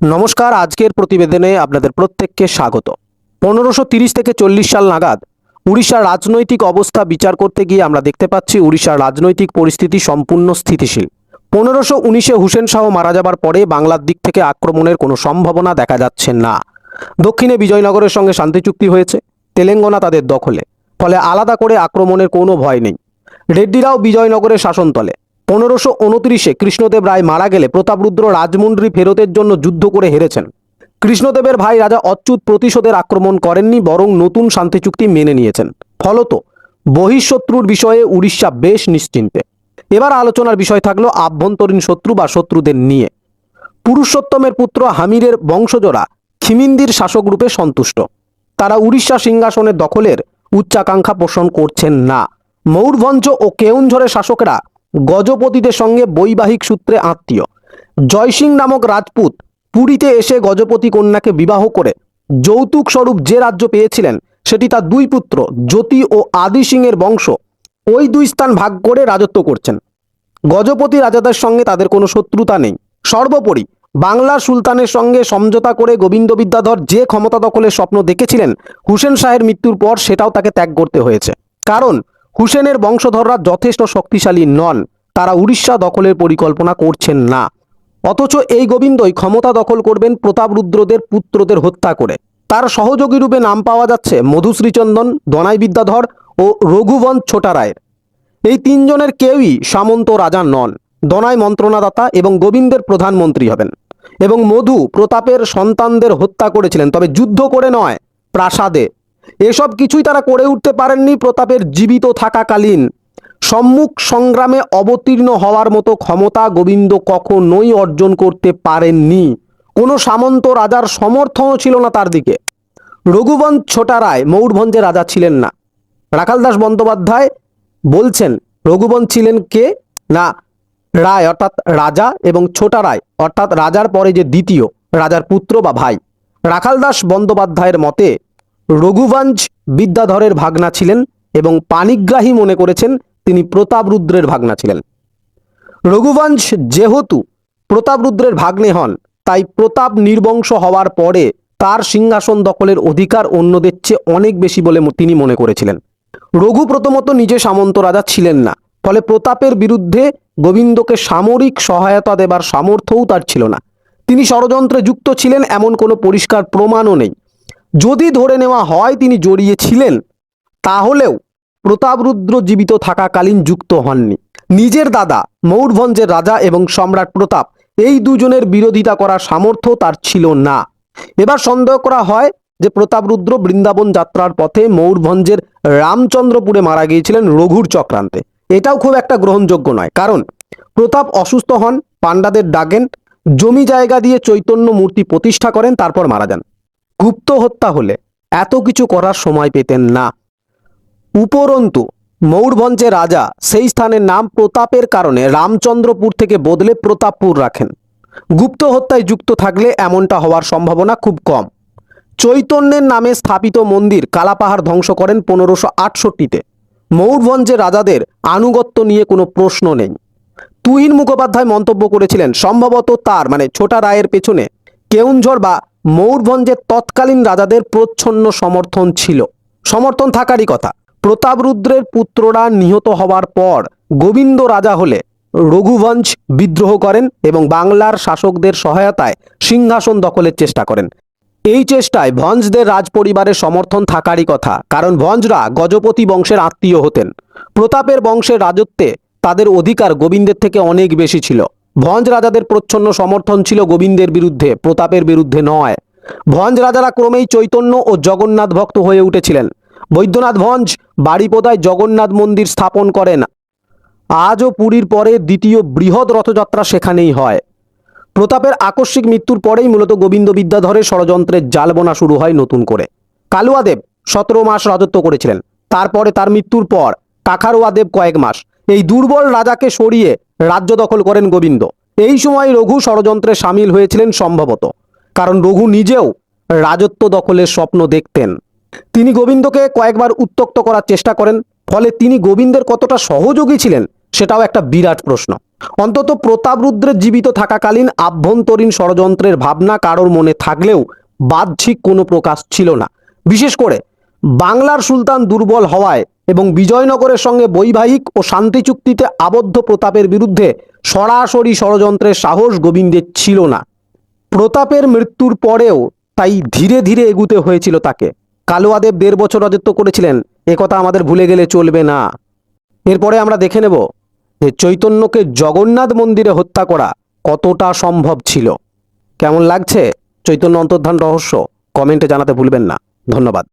নমস্কার, আজকের প্রতিবেদনে আপনাদের প্রত্যেককে স্বাগত। পনেরোশো তিরিশ থেকে চল্লিশ সাল নাগাদ উড়িষ্যার রাজনৈতিক অবস্থা বিচার করতে গিয়ে আমরা দেখতে পাচ্ছি উড়িষ্যার রাজনৈতিক পরিস্থিতি সম্পূর্ণ স্থিতিশীল। পনেরোশো উনিশে হুসেন শাহ মারা যাবার পরে বাংলার দিক থেকে আক্রমণের কোনো সম্ভাবনা দেখা যাচ্ছে না। দক্ষিণে বিজয়নগরের সঙ্গে শান্তি চুক্তি হয়েছে, তেলেঙ্গানা তাদের দখলে, ফলে আলাদা করে আক্রমণের কোনো ভয় নেই। রেড্ডিরাও বিজয়নগরের শাসনতলে পনেরোশো উনত্রিশে কৃষ্ণদেব রায় মারা গেলে প্রতাপরুদ্র রাজমুন্ড্রি ফেরতের জন্য যুদ্ধ করে হেরেছেন। কৃষ্ণদেবের ভাই রাজা অচ্যুত প্রতিশোধের আক্রমণ করেননি, বরং নতুন শান্তি চুক্তি মেনে নিয়েছেন। ফলত বহিঃশত্রুর বিষয়ে উড়িষ্যা বেশ নিশ্চিন্তে। এবার আলোচনার বিষয় থাকল আভ্যন্তরীণ শত্রু বা শত্রুদের নিয়ে। পুরুষোত্তমের পুত্র হামিরের বংশজরা খিমিন্দির শাসক রূপে সন্তুষ্ট। তারা উড়িষ্যা সিংহাসনের দখলের উচ্চাকাঙ্ক্ষা পোষণ করছেন না। ময়ূরভঞ্জ ও কেউনঝরের শাসকরা গজপতিদের সঙ্গে বৈবাহিক সূত্রে আত্মীয়। জয়সিং নামক রাজপুত পুরীতে এসে গজপতি কন্যাকে বিবাহ করে যৌতুক স্বরূপ যে রাজ্য পেয়েছিলেন, সেটি তার দুই পুত্র, জ্যোতি ও আদি সিংয়ের বংশ। ওই দুই স্থান ভাগ করে রাজত্ব করছেন। গজপতি রাজাদের সঙ্গে তাদের কোনো শত্রুতা নেই। সর্বোপরি বাংলার সুলতানের সঙ্গে সমঝোতা করে গোবিন্দ বিদ্যাধর যে ক্ষমতা দখলের স্বপ্ন দেখেছিলেন, হুসেন শাহের মৃত্যুর পর সেটাও তাকে ত্যাগ করতে হয়েছে। কারণ হুসেনের বংশধররা যথেষ্ট শক্তিশালী নন, তারা উড়িষ্যা দখলের পরিকল্পনা করছেন না। অথচ এই গোবিন্দই ক্ষমতা দখল করবেন প্রতাপরুদ্রদের পুত্রদের হত্যা করে। তার সহযোগী রূপে নাম পাওয়া যাচ্ছে মধুশ্রীচন্দন দনাই বিদ্যাধর ও রঘুবংশ ছোটা রায়ের এই তিনজনের কেউই সামন্ত রাজা নন, দনাই মন্ত্রণাদাতা এবং গোবিন্দের প্রধানমন্ত্রী হবেন। এবং মধু প্রতাপের সন্তানদের হত্যা করেছিলেন, তবে যুদ্ধ করে নয়, প্রাসাদে এসব কিছুই তারা করে উঠতে পারেননি প্রতাপের জীবিত থাকাকালীন। সম্মুখ সংগ্রামে অবতীর্ণ হওয়ার মতো ক্ষমতা গোবিন্দ কখনোই অর্জন করতে পারেননি। কোনো সামন্ত রাজার সমর্থনও ছিল না তার দিকে। রঘুবংশ ছোটা রায় ময়ূরভঞ্জের রাজা ছিলেন না। রাখালদাস বন্দ্যোপাধ্যায় বলছেন, রঘুবংশ ছিলেন কে? না, রায় অর্থাৎ রাজা এবং ছোটা রায় অর্থাৎ রাজার পরে যে দ্বিতীয়, রাজার পুত্র বা ভাই। রাখালদাস বন্দ্যোপাধ্যায়ের মতে রঘুবংশ বিদ্যাধরের ভাগনা ছিলেন এবং পানিগ্রাহী মনে করেছেন তিনি প্রতাপরুদ্রের ভাগনা ছিলেন। রঘুবংশ যেহেতু প্রতাপরুদ্রের ভাগ্নে হন, তাই প্রতাপ নির্বংশ হওয়ার পরে তার সিংহাসন দখলের অধিকার অন্যদের চেয়ে অনেক বেশি বলে তিনি মনে করেছিলেন। রঘু প্রথমত নিজে সামন্ত রাজা ছিলেন না, ফলে প্রতাপের বিরুদ্ধে গোবিন্দকে সামরিক সহায়তা দেবার সামর্থ্যও তার ছিল না। তিনি ষড়যন্ত্রে যুক্ত ছিলেন, এমন কোনো পরিষ্কার প্রমাণও নেই। যদি ধরে নেওয়া হয় তিনি জড়িয়েছিলেন, তাহলেও প্রতাপরুদ্র জীবিত থাকাকালীন যুক্ত হননি। নিজের দাদা, ময়ূরভঞ্জের রাজা এবং সম্রাট প্রতাপ এই দুজনের বিরোধিতা করার সামর্থ্য তার ছিল না। এবার সন্দেহ করা হয় যে প্রতাপরুদ্র বৃন্দাবন যাত্রার পথে ময়ূরভঞ্জের রামচন্দ্রপুরে মারা গিয়েছিলেন রঘুর চক্রান্তে। এটাও খুব একটা গ্রহণযোগ্য নয়, কারণ প্রতাপ অসুস্থ হন, পাণ্ডাদের ডাকেন, জমি জায়গা দিয়ে চৈতন্য মূর্তি প্রতিষ্ঠা করেন, তারপর মারা যান। গুপ্ত হত্যা হলে এত কিছু করার সময় পেতেন না। উপরন্তু, ময়ূরভঞ্জে রাজা সেই স্থানের নাম প্রতাপের কারণে রামচন্দ্রপুর থেকে বদলে প্রতাপপুর রাখেন। গুপ্ত হত্যায় যুক্ত থাকলে এমনটা হওয়ার সম্ভাবনা খুব কম। চৈতন্যের নামে স্থাপিত মন্দির কালাপাহাড় ধ্বংস করেন পনেরোশো আটষট্টিতে। ময়ূরভঞ্জের রাজাদের আনুগত্য নিয়ে কোনো প্রশ্ন নেই। তুহিন মুখোপাধ্যায় মন্তব্য করেছিলেন, সম্ভবত তার মানে ছোটা রায়ের পেছনে, কেউনঝড় বা ময়ূরভঞ্জের তৎকালীন রাজাদের প্রচ্ছন্ন সমর্থন ছিল। সমর্থন থাকারই কথা। প্রতাপরুদ্রের পুত্ররা নিহত হওয়ার পর গোবিন্দ রাজা হলে রঘুবংশ বিদ্রোহ করেন এবং বাংলার শাসকদের সহায়তায় সিংহাসন দখলের চেষ্টা করেন। এই চেষ্টায় ভঞ্জদের রাজপরিবারের সমর্থন থাকারই কথা, কারণ ভঞ্জরা গজপতি বংশের আত্মীয় হতেন। প্রতাপের বংশের রাজত্বে তাদের অধিকার গোবিন্দের থেকে অনেক বেশি ছিল। ভঞ্জ রাজাদের প্রচ্ছন্ন সমর্থন ছিল গোবিন্দের বিরুদ্ধে, প্রতাপের বিরুদ্ধে নয়। ভঞ্জ রাজারা ক্রমেই চৈতন্য ও জগন্নাথ ভক্ত হয়ে উঠেছিলেন। বৈদ্যনাথ ভঞ্জ বাড়িপোদায় জগন্নাথ মন্দির স্থাপন করেন। আজও পুরীর পরে দ্বিতীয় বৃহৎ রথযাত্রা সেখানেই হয়। প্রতাপের আকস্মিক মৃত্যুর পরেই মূলত গোবিন্দ বিদ্যাধরের ষড়যন্ত্রের জালবোনা শুরু হয় নতুন করে। কালুয়াদেব সতেরো মাস রাজত্ব করেছিলেন। তারপরে তার মৃত্যুর পর কাখারুয়াদেব কয়েক মাস। এই দুর্বল রাজাকে সরিয়ে রাজ্য দখল করেন গোবিন্দ। এই সময় রঘু ষড়যন্ত্রে সামিল হয়েছিলেন সম্ভবত, কারণ রঘু নিজেও রাজত্ব দখলের স্বপ্ন দেখতেন। তিনি গোবিন্দকে কয়েকবার উত্তক্ত করার চেষ্টা করেন, ফলে তিনি গোবিন্দের কতটা সহযোগী ছিলেন সেটাও একটা বিরাট প্রশ্ন। অন্তত প্রতাপরুদ্রের জীবিত থাকাকালীন আভ্যন্তরীণ ষড়যন্ত্রের ভাবনা কারোর মনে থাকলেও বাহ্যিক কোনো প্রকাশ ছিল না। বিশেষ করে বাংলার সুলতান দুর্বল হওয়ায় এবং বিজয়নগরের সঙ্গে বৈবাহিক ও শান্তি চুক্তিতে আবদ্ধ প্রতাপের বিরুদ্ধে সরাসরি ষড়যন্ত্রের সাহস গোবিন্দের ছিল না। প্রতাপের মৃত্যুর পরেও তাই ধীরে ধীরে এগুতে হয়েছিল তাকে। কালুয়াদেব দেড় বছর রাজত্ব করেছিলেন একথা আমাদের ভুলে গেলে চলবে না। এরপরে আমরা দেখে নেব যে চৈতন্যকে জগন্নাথ মন্দিরে হত্যা করা কতটা সম্ভব ছিল। কেমন লাগছে চৈতন্য অন্তর্ধান রহস্য? কমেন্টে জানাতে ভুলবেন না। ধন্যবাদ।